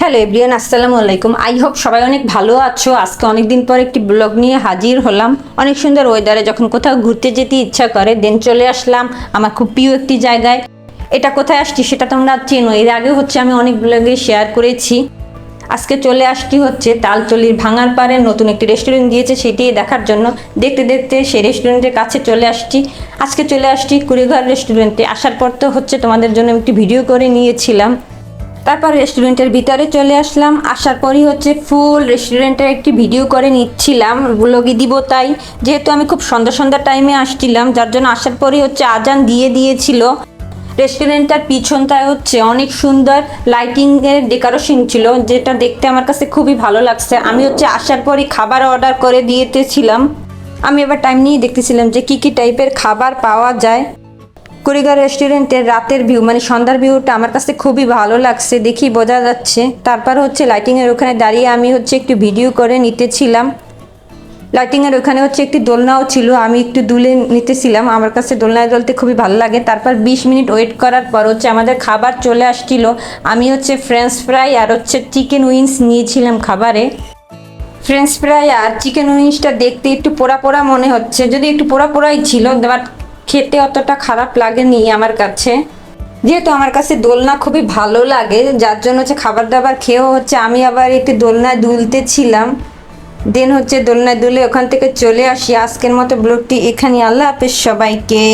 Hello everyone আসসালামু আলাইকুম। I hope সবাই অনেক ভালো আছো। আজকে অনেক দিন পর একটি ব্লগ নিয়ে হাজির হলাম। অনেক সুন্দর ওয়েদারে যখন কোথাও ঘুরতে যেতে ইচ্ছা করে দেন চলে আসলাম আমার খুব প্রিয় একটি জায়গায়। এটা কোথায় আসছি সেটা তোমরা চেনো। এর আগে হচ্ছে আমি অনেক ব্লগে শেয়ার করেছি। আজকে চলে আসছি হচ্ছে তালচলির ভাঙার পারে নতুন একটি রেস্টুরেন্ট দিয়েছে সেটি দেখার জন্য। দেখতে দেখতে সেই রেস্টুরেন্টের কাছে চলে আসছি। আজকে চলে আসছি কুড়িঘর রেস্টুরেন্টে আসার পর তো হচ্ছে তোমাদের জন্য একটি ভিডিও করে নিয়েছিলাম। তারপর রেস্টুরেন্টের ভিতরে চলে আসলাম। আসার পরই হচ্ছে ফুল রেস্টুরেন্টের একটি ভিডিও করে নিচ্ছিলাম ব্লগে দিব তাই। যেহেতু আমি খুব সন্ধ্যা সন্ধ্যা টাইমে আসছিলাম, যার জন্য আসার পরই হচ্ছে আজান দিয়ে দিয়েছিল। রেস্টুরেন্টটার পিছনটায় হচ্ছে অনেক সুন্দর লাইটিংয়ের ডেকোরেশন ছিল, যেটা দেখতে আমার কাছে খুবই ভালো লাগছে। আমি হচ্ছে আসার পরই খাবার অর্ডার করে দিয়েতেছিলাম আমি এবার টাইম নিয়ে দেখতেছিলাম যে কি কি টাইপের খাবার পাওয়া যায়। কুড়িঘর রেস্টুরেন্টের রাতের ভিউ মানে সন্ধ্যার ভিউটা আমার কাছে খুবই ভালো লাগছে, দেখি বোঝা যাচ্ছে। তারপর হচ্ছে লাইটিংয়ের ওখানে দাঁড়িয়ে আমি হচ্ছে একটু ভিডিও করে নিতেছিলাম। লাইটিংয়ের ওখানে হচ্ছে একটি দোলনাও ছিল, আমি একটু দুলে নিতেছিলাম। আমার কাছে দোলনায় দলতে খুবই ভালো লাগে। তারপর বিশ মিনিট ওয়েট করার পর হচ্ছে আমাদের খাবার চলে আসছিল। আমি হচ্ছে ফ্রেঞ্চ ফ্রাই আর হচ্ছে চিকেন উইংস নিয়েছিলাম খাবারে। ফ্রেঞ্চ ফ্রাই আর চিকেন উইংসটা দেখতে একটু পোড়া পোড়া মনে হচ্ছে। যদি একটু পোড়া পোড়াই ছিল বাট খেতে অতটা খারাপ লাগেনি আমার কাছে। যেহেতু আমার কাছে দোলনা খুবই ভালো লাগে, যার জন্য হচ্ছে খাবার দাবার খেয়েও হচ্ছে আমি আবার একটি দোলনায় দুলতে ছিলাম দেন হচ্ছে দোলনায় দুলে ওখান থেকে চলে আসি। আজকের মতো ব্লগটি এখানে আল্লাহ হাফেজ সবাইকে।